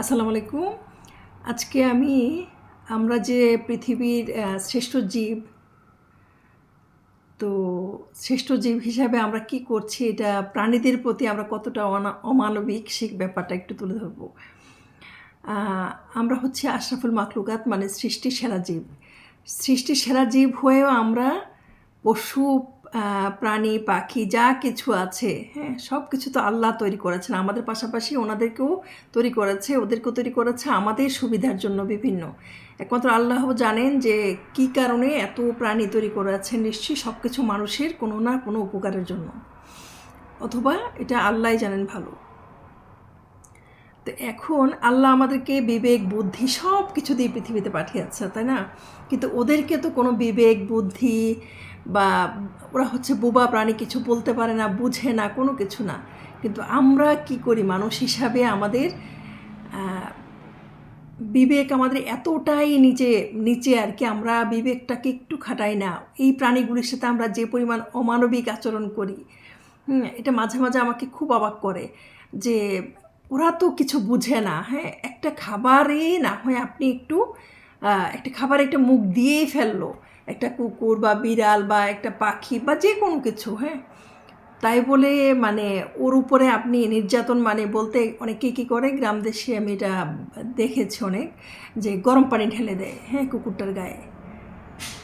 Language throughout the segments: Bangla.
আসসালামু আলাইকুম। আজকে আমি, আমরা যে পৃথিবীর শ্রেষ্ঠ জীব, তো শ্রেষ্ঠ জীব হিসাবে আমরা কি করছি এটা প্রাণীদের প্রতি আমরা কতটা অমানবিক সেই ব্যাপারটা একটু তুলে ধরবো। আমরা হচ্ছে আশরাফুল মাকলুকাত মানে সৃষ্টির সেরা জীব। সৃষ্টির সেরা জীব হয়েও আমরা পশু প্রাণী, পাখি, যা কিছু আছে হ্যাঁ সব কিছু তো আল্লাহ তৈরি করেছেন। আমাদের পাশাপাশি ওনাদেরকেও তৈরি করেছে, ওদেরকেও তৈরি করেছে। আমাদের সুবিধার জন্য বিভিন্ন। একমাত্র আল্লাহ জানেন যে কি কারণে এত প্রাণী তৈরি করেছেন নিশ্চয়ই সব কিছু মানুষের কোনো না কোনো উপকারের জন্য। অথবা এটা আল্লাহই জানেন ভালো। তো এখন আল্লাহ আমাদেরকে বিবেক, বুদ্ধি সব কিছু দিয়ে পৃথিবীতে পাঠিয়েছে, তাই না? কিন্তু ওদেরকে তো কোনো বিবেক, বুদ্ধি বা ওরা হচ্ছে বোবা প্রাণী, কিছু বলতে পারে না, বুঝে না, কোনো কিছু না। কিন্তু আমরা কি করি? মানুষ হিসাবে আমাদের বিবেক আমাদের এতটাই নিচে নিচে আর কি। আমরা বিবেকটাকে একটু খাটাই না। এই প্রাণীগুলির সাথে আমরা যে পরিমাণ অমানবিক আচরণ করি এটা মাঝে মাঝে আমাকে খুব অবাক করে যে ওরা তো কিছু বুঝে না হ্যাঁ? একটা খাবারে না হয় আপনি একটু একটা খাবার একটা মুখ দিয়েই ফেলল। একটা কুকুর বা বিড়াল বা একটা পাখি বা যে কোনো কিছু হ্যাঁ? তাই বলে মানে ওর উপরে আপনি নির্যাতন মানে বলতে অনেকে কী করে, গ্রাম দেশে আমি এটা দেখেছি অনেক, যে গরম পানি ঢেলে দেয় হ্যাঁ কুকুরটার গায়ে।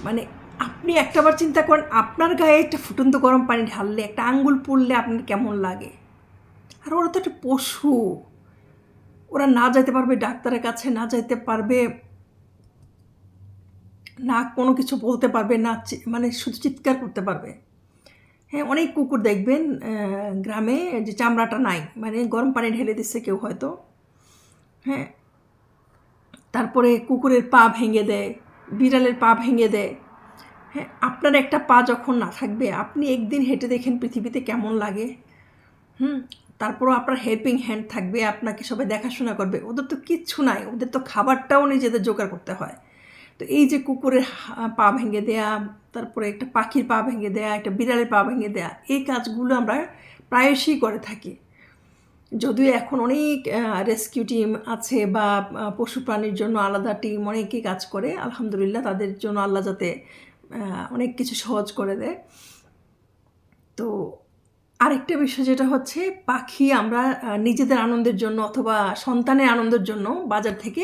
মানে আপনি একটাবার চিন্তা করেন, আপনার গায়ে একটা ফুটন্ত গরম পানি ঢাললে, একটা আঙ্গুল পড়লে আপনার কেমন লাগে? আর ওরা তো একটা পশু। ওরা না যাইতে পারবে, ডাক্তারের কাছে না যাইতে পারবে না কোনো কিছু বলতে পারবে না মানে শুধু চিৎকার করতে পারবে। হ্যাঁ অনেক কুকুর দেখবেন গ্রামে যে চামড়াটা নাই মানে গরম পানি ঢেলে দিচ্ছে কেউ হয়তো। হ্যাঁ তারপরে কুকুরের পা ভেঙে দেয়, বিড়ালের পা ভেঙে দেয়। হ্যাঁ আপনার একটা পা যখন না থাকবে, আপনি একদিন হেঁটে দেখেন পৃথিবীতে কেমন লাগে। হুম, তারপরও আপনার হেল্পিং হ্যান্ড থাকবে, আপনাকে সবাই দেখাশোনা করবে। ওদের তো কিচ্ছু নাই, ওদের তো খাবারটাও নিজেদের জোগাড় করতে হয়। তো এই যে কুকুরের পা ভেঙে দেয়া, তারপরে একটা পাখির পা ভেঙে দেয়া, একটা বিড়ালের পা ভেঙে দেয়া, এই কাজগুলো আমরা প্রায়শই করে থাকি। যদিও এখন অনেক রেস্কিউ টিম আছে বা পশু প্রাণীর জন্য আলাদা টিম অনেকেই কাজ করে, আলহামদুলিল্লাহ তাদের জন্য আল্লাহ যাতে অনেক কিছু সহজ করে দেয়। তো আরেকটা বিষয় যেটা হচ্ছে, পাখি আমরা নিজেদের আনন্দের জন্য অথবা সন্তানের আনন্দের জন্য বাজার থেকে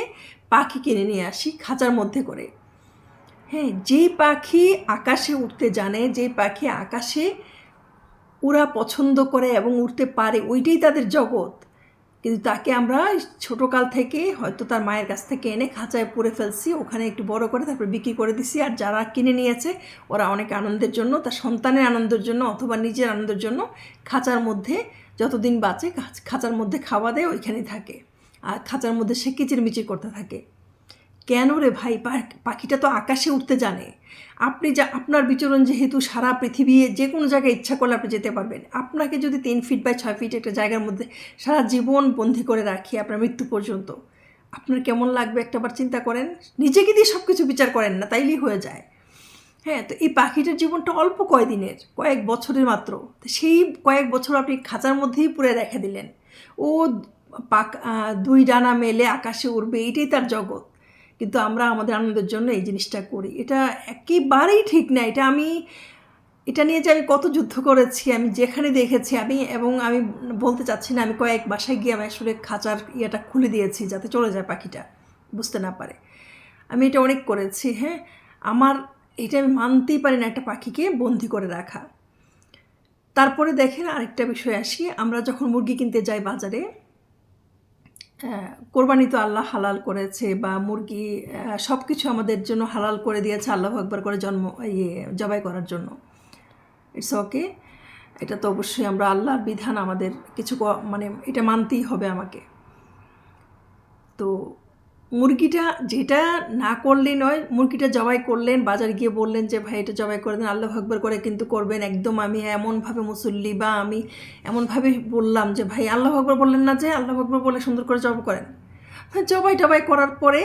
পাখি কিনে নিয়ে আসি খাঁচার মধ্যে করে। হ্যাঁ যেই পাখি আকাশে উঠতে জানে, যেই পাখি আকাশে ওরা পছন্দ করে এবং উঠতে পারে, ওইটাই তাদের জগৎ। কিন্তু তাকে আমরা ছোটোকাল থেকে হয়তো তার মায়ের কাছ থেকে এনে খাঁচায় পুরে ফেলছি, ওখানে একটু বড় করে তারপর বিক্রি করে দিছি। আর যারা কিনে নিয়েছে, ওরা অনেক আনন্দের জন্য, তার সন্তানের আনন্দের জন্য অথবা নিজের আনন্দের জন্য খাঁচার মধ্যে যতদিন বাঁচে, খাঁচ- খাঁচার মধ্যে খাওয়া দেয় ওইখানেই থাকে। আর খাঁচার মধ্যে সে কিচিরমিচির করতে থাকে। কেন রে ভাই? পাখিটা তো আকাশে উঠতে জানে। আপনি যা, আপনার বিচরণ যেহেতু সারা পৃথিবী যে কোনো জায়গায় ইচ্ছা করলে আপনি যেতে পারবেন। আপনাকে যদি তিন ফিট বাই ছয় ফিট একটা জায়গার মধ্যে সারা জীবন বন্দি করে রাখি আপনার মৃত্যু পর্যন্ত, আপনার কেমন লাগবে একটাবার চিন্তা করেন? নিজেকে দিয়ে সব কিছু বিচার করেন না, তাইলেই হয়ে যায়। হ্যাঁ তো এই পাখিটার জীবনটা অল্প কয়দিনের, কয়েক বছরের মাত্র। সেই কয়েক বছর আপনি খাঁচার মধ্যেই পুরে রেখে দিলেন। ও পাক দুই ডানা মেলে আকাশে উড়বে, এটাই তার জগৎ। কিন্তু আমরা আমাদের আনন্দের জন্য এই জিনিসটা করি। এটা একেবারেই ঠিক না। এটা আমি, এটা নিয়ে যে আমি কত যুদ্ধ করেছি, আমি যেখানে দেখেছি, আমি এবং আমি বলতে চাচ্ছি না, আমি কয়েক বাসায় গিয়ে আমি আসলে খাঁচার ইয়েটা খুলে দিয়েছি যাতে চলে যায় পাখিটা, বুঝতে না পারে। আমি এটা অনেক করেছি হ্যাঁ? আমার, এটা আমি মানতেই পারি না একটা পাখিকে বন্দি করে রাখা। তারপরে দেখেন আরেকটা বিষয় আসি, আমরা যখন মুরগি কিনতে যাই বাজারে কোরবানি তো আল্লাহ হালাল করেছে বা মুরগি সব কিছু আমাদের জন্য হালাল করে দিয়েছে, আল্লাহ একবার করে জন্ম ইয়ে জবাই করার জন্য। ইটস ওকে এটা তো অবশ্যই আমরা আল্লাহর বিধান আমাদের, কিছু মানে এটা মানতেই হবে আমাকে। তো মুরগিটা যেটা না করলে নয় মুরগিটা জবাই করলেন বাজার গিয়ে বললেন যে ভাই এটা জবাই করে দেন আল্লাহ আকবর করে কিন্তু করবেন। একদম আমি এমনভাবে মুসল্লি বা আমি এমনভাবে বললাম যে ভাই আল্লাহ আকবর বললেন না যে আল্লাহ আকবর বলে সুন্দর করে জবাই করেন। হ্যাঁ, জবাই টবাই করার পরে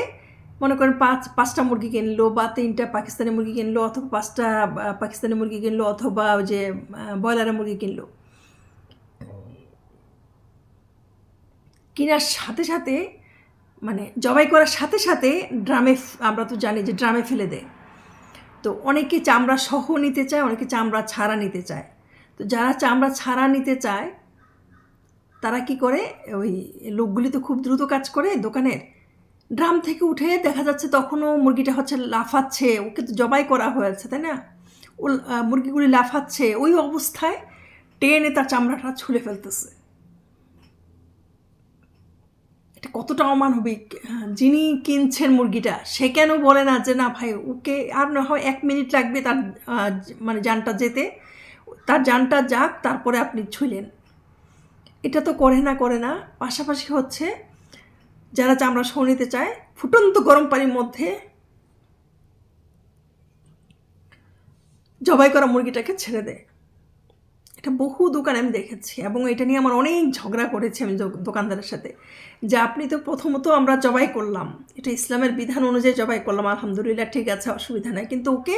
মনে করেন পাঁচ পাঁচটা মুরগি কিনলো বা তিনটা পাকিস্তানি মুরগি কিনলো অথবা পাঁচটা পাকিস্তানি মুরগি কিনলো অথবা ওই যে ব্রয়লারের মুরগি কিনলো। কেনার সাথে সাথে মানে জবাই করার সাথে সাথে ড্রামে আমরা তো জানি যে ড্রামে ফেলে দেয়। তো অনেকে চামড়া সহ নিতে চায়, অনেকে চামড়া ছাড়া নিতে চায়। তো যারা চামড়া ছাড়া নিতে চায়, তারা কি করে? ওই লোকগুলি তো খুব দ্রুত কাজ করে দোকানের। ড্রাম থেকে উঠে দেখা যাচ্ছে তখনও মুরগিটা হচ্ছে লাফাচ্ছে, ওকে তো জবাই করা হয়েছে, তাই না? ও মুরগিগুলি লাফাচ্ছে, ওই অবস্থায় টেনে তার চামড়াটা ছুলে ফেলতেছে এটা কতটা অমানবিক যিনি কিনছেন মুরগিটা, সে কেন বলে না যে, না ভাই, ওকে আর না হয় এক মিনিট লাগবে তার মানে যানটা যেতে। তার যানটা যাক, তারপরে আপনি ছুলেন এটা তো করে না করে না। পাশাপাশি হচ্ছে, যারা চামড়া সহ নিতে চায়, ফুটন্ত গরম পানির মধ্যে জবাই করা মুরগিটাকে ছেড়ে দেয়। এটা বহু দোকানে আমি দেখেছি এবং এটা নিয়ে আমার অনেক ঝগড়া করেছি আমি দোকানদারের সাথে যে আপনি তো প্রথমত আমরা জবাই করলাম। এটা ইসলামের বিধান অনুযায়ী জবাই করলাম, আলহামদুলিল্লাহ ঠিক আছে, অসুবিধা নাই। কিন্তু ওকে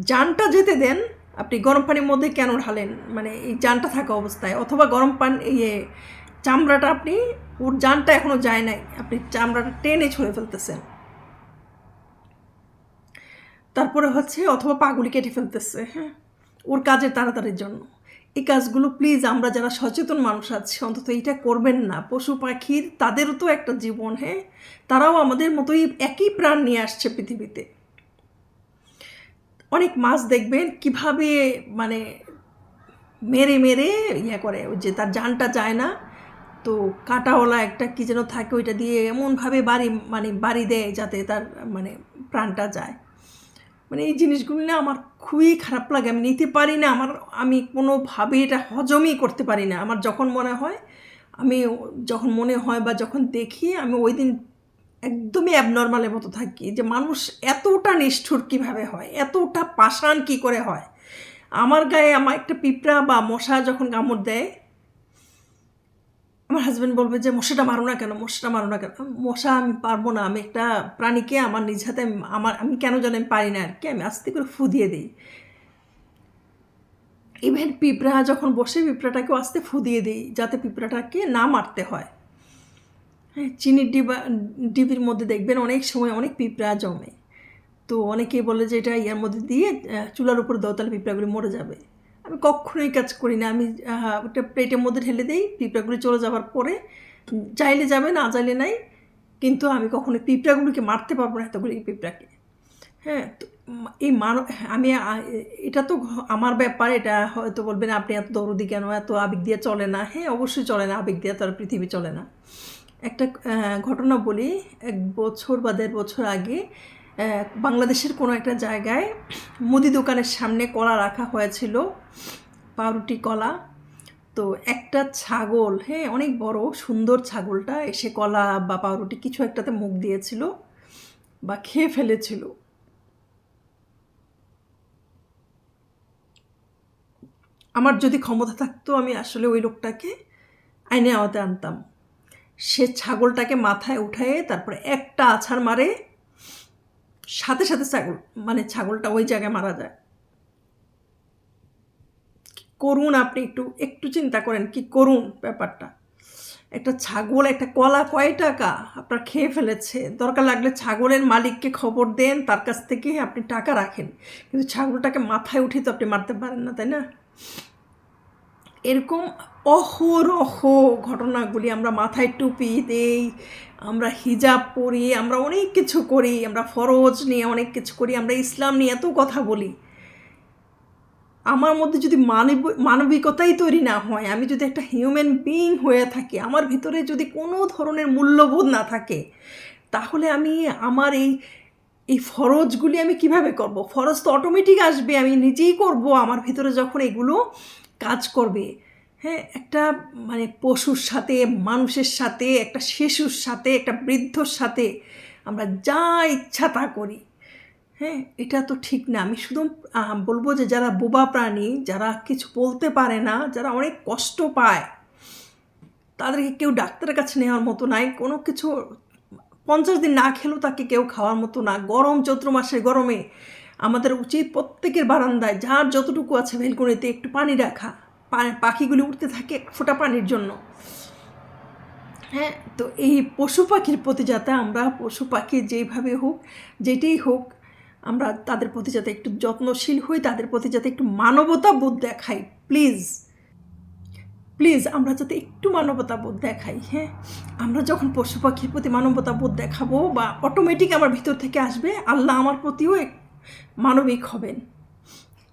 জানটা যেতে দেন, আপনি গরম পানির মধ্যে কেন ঢালেন? মানে এই জানটা থাকা অবস্থায়, অথবা গরম পানি ইয়ে চামড়াটা আপনি, ওর জানটা এখনও যায় নাই, আপনি চামড়াটা টেনে ছুঁড়ে ফেলতেছেন। তারপরে হচ্ছে অথবা পাগুলি কেটে ফেলতেছে হ্যাঁ? ওর কাজের তাড়াতাড়ির জন্য। এই কাজগুলো প্লিজ আমরা যারা সচেতন মানুষ আছি, অন্তত এইটা করবেন না। পশু পাখির, তাদেরও তো একটা জীবন হ্যাঁ? তারাও আমাদের মতোই একই প্রাণ নিয়ে আসছে পৃথিবীতে। অনেক মাছ দেখবেন কীভাবে মানে মেরে মেরে ইয়ে করে যে তার জানটা যায় না। তো কাটাওয়ালা একটা কি যেন থাকে, ওইটা দিয়ে এমনভাবে বাড়ি মানে বাড়ি দেয় যাতে তার মানে প্রাণটা যায়। মানে এই জিনিসগুলো না আমার খুবই খারাপ লাগে। আমি নিতে পারি না, আমার, আমি কোনোভাবে এটা হজমই করতে পারি না। আমার যখন মনে হয়, আমি যখন মনে হয় বা যখন দেখি, আমি ওই দিন একদমই অ্যাবনর্মালের মতো থাকি যে মানুষ এতটা নিষ্ঠুর কীভাবে হয়? এতটা পাষাণ কী করে হয়? আমার গায়ে আমার একটা পিঁপড়া বা মশা যখন কামড় দেয় আমার হাজব্যান্ড বলবে যে, মশাটা মারো না কেন? মশাটা মারো না কেন? মশা আমি পারব না। আমি একটা প্রাণীকে আমার নিজ হাতে আমার, আমি কেন জানি আমি পারি না আর কি আমি আস্তে করে ফু দিয়ে দিই। ইভেন পিঁপড়া যখন বসে, পিঁপড়াটাকেও আস্তে ফু দিয়ে দিই, যাতে পিঁপড়াটাকে না মারতে হয়। হ্যাঁ চিনির ডিবা, ডিবির মধ্যে দেখবেন অনেক সময় অনেক পিঁপড়া জমে। তো অনেকেই বলে যে, এটা ইয়ার মধ্যে দিয়ে চুলার উপর দাও তাহলে পিঁপড়াগুলি মরে যাবে। আমি কখনোই কাজ করি না। আমি ওটা প্লেটের মধ্যে ঢেলে দিই, পিঁপড়াগুলি চলে যাওয়ার পরে চাইলে যাবে, না চাইলে নাই, কিন্তু আমি কখনো পিঁপড়াগুলিকে মারতে পারব না এতগুলি পিঁপড়াকে। হ্যাঁ তো এই মান আমি এটা তো আমার ব্যাপার, এটা হয়তো বলবেন আপনি এত দরদি কেন, এত আবেগ দিয়ে চলে না। হ্যাঁ অবশ্যই চলে না, আবেগ দিয়ে তো আর পৃথিবী চলে না। একটা ঘটনা বলি, এক বছর বা দেড় বছর আগে বাংলাদেশের কোনো একটা জায়গায় মুদি দোকানের সামনে কলা রাখা হয়েছিল, পাউরুটি কলা। তো একটা ছাগল হ্যাঁ অনেক বড়, সুন্দর ছাগলটা এসে কলা বা পাউরুটি কিছু একটাতে মুখ দিয়েছিল বা খেয়ে ফেলেছিল। আমার যদি ক্ষমতা থাকতো, আমি আসলে ওই লোকটাকে আইনে আওয়াতে আনতাম। সে ছাগলটাকে মাথায় উঠায়ে তারপরে একটা আছাড় মারে সাথে সাথে ছাগল মানে ছাগলটা ওই জায়গায় মারা যায়। করুন আপনি একটু একটু চিন্তা করেন কি করুন ব্যাপারটা। একটা ছাগল, একটা কলা কয় টাকা? আপনার খেয়ে ফেলেছে। দরকার লাগলে ছাগলের মালিককে খবর দেন, তার কাছ থেকে আপনি টাকা রাখেন। কিন্তু ছাগলটাকে মাথায় উঠে তো আপনি মারতে পারেন না, তাই না? এরকম অহরহ ঘটনাগুলি আমরা মাথায় টুপি দেই, আমরা হিজাব পরি, আমরা অনেক কিছু করি, আমরা ফরজ নিয়ে অনেক কিছু করি, আমরা ইসলাম নিয়ে এত কথা বলি। আমার মধ্যে যদি মানব, মানবিকতাই তৈরি না হয়, আমি যদি একটা হিউম্যান বিইং হয়ে থাকি, আমার ভিতরে যদি কোনো ধরনের মূল্যবোধ না থাকে, তাহলে আমি আমার এই এই ফরজগুলি আমি কীভাবে করব? ফরজ তো অটোমেটিক আসবে, আমি নিজেই করব, আমার ভিতরে যখন এগুলো কাজ করবে। হ্যাঁ একটা মানে পশুর সাথে, মানুষের সাথে, একটা শিশুর সাথে, একটা বৃদ্ধর সাথে আমরা যা ইচ্ছা তা করি। হ্যাঁ এটা তো ঠিক না। আমি শুধু বলব যে যারা বোবা প্রাণী, যারা কিছু বলতে পারে না, যারা অনেক কষ্ট পায়, তাদেরকে কেউ ডাক্তারের কাছে নেওয়ার মতো নাই। কোনো কিছু, পঞ্চাশ দিন না খেলেও তাকে কেউ খাওয়ার মতো না। গরম চৈত্র মাসের গরমে আমাদের উচিত প্রত্যেকের বারান্দায়, যার যতটুকু আছে ভেলকুনিতে একটু পানি রাখা। পাখিগুলি উঠতে থাকে এক ফোঁটা পানির জন্য। হ্যাঁ তো এই পশু পাখির প্রতি যাতে আমরা, পশু পাখি যেইভাবে হোক যেটাই হোক, আমরা তাদের প্রতি যাতে একটু যত্নশীল হই, তাদের প্রতি যাতে একটু মানবতা বোধ দেখাই, প্লিজ। প্লিজ, আমরা যাতে একটু মানবতা বোধ দেখাই হ্যাঁ? আমরা যখন পশু পাখির প্রতি মানবতা বোধ দেখাবো বা অটোমেটিক আমার ভিতর থেকে আসবে, আল্লাহ আমার প্রতিও মানবিক হবেন।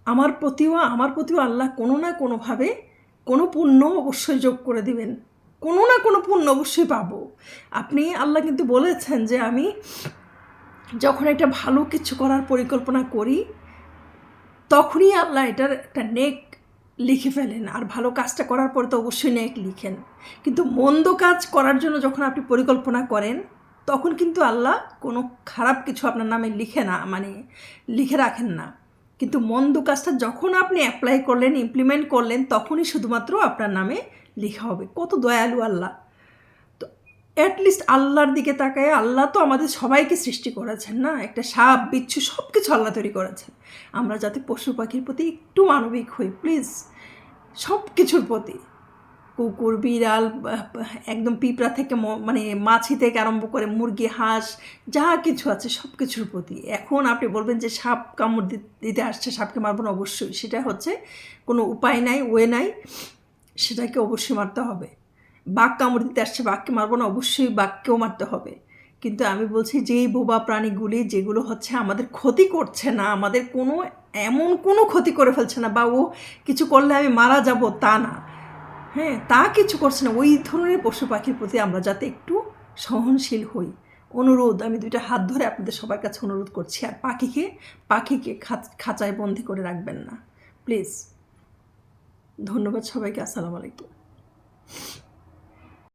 আমার প্রতিও আমার প্রতিও আল্লাহ কোনো না কোনোভাবে কোনো পুণ্য অবশ্যই যোগ করে দিবেন। কোনো না কোনো পুণ্য অবশ্যই পাবো। আপনি, আল্লাহ কিন্তু বলেছেন যে আমি যখন একটা ভালো কিছু করার পরিকল্পনা করি, তখনই আল্লাহ এটার একটা নেক লিখে ফেলেন। আর ভালো কাজটা করার পরে তো অবশ্যই নেক লিখেন। কিন্তু মন্দ কাজ করার জন্য যখন আপনি পরিকল্পনা করেন তখন কিন্তু আল্লাহ কোনো খারাপ কিছু আপনার নামে লিখে না মানে লিখে রাখেন না। কিন্তু মন্দ কাজটা যখন আপনি অ্যাপ্লাই করলেন ইমপ্লিমেন্ট করলেন, তখনই শুধুমাত্র আপনার নামে লেখা হবে। কত দয়ালু আল্লাহ। তো অ্যাটলিস্ট আল্লাহর দিকে তাকায়, আল্লাহ তো আমাদের সবাইকে সৃষ্টি করেছেন না? একটা সাপ, বিচ্ছু সব কিছু আল্লাহ তৈরি করেছেন। আমরা যাতে পশু পাখির প্রতি একটু মানবিক হই প্লিজ সব কিছুর প্রতি। কুকুর, বিড়াল, একদম পিঁপড়া থেকে মানে মাছি থেকে আরম্ভ করে মুরগি, হাঁস, যা কিছু আছে সব কিছুর প্রতি। এখন আপনি বলবেন যে সাপ কামড় দিতে আসছে, সাপকে মারবো না অবশ্যই। সেটা হচ্ছে কোনো উপায় নাই, ওয়ে নাই, সেটাকে অবশ্যই মারতে হবে। বাঘ কামড় দিতে আসছে, বাঘকে মারবো না, অবশ্যই বাঘকেও মারতে হবে। কিন্তু আমি বলছি যেই বোবা প্রাণীগুলি যেগুলো হচ্ছে আমাদের ক্ষতি করছে না, আমাদের কোনো, এমন কোনো ক্ষতি করে ফেলছে না বা ও কিছু করলে আমি মারা যাব তা না। হ্যাঁ তা কিছু করছে না। ওই ধরনের পশু পাখির প্রতি আমরা যাতে একটু সহনশীল হই। অনুরোধ, আমি দুইটা হাত ধরে আপনাদের সবার কাছে অনুরোধ করছি, আর পাখিকে পাখিকে খাঁচায় বন্দি করে রাখবেন না। প্লিজ। ধন্যবাদ সবাইকে, আসসালামু আলাইকুম।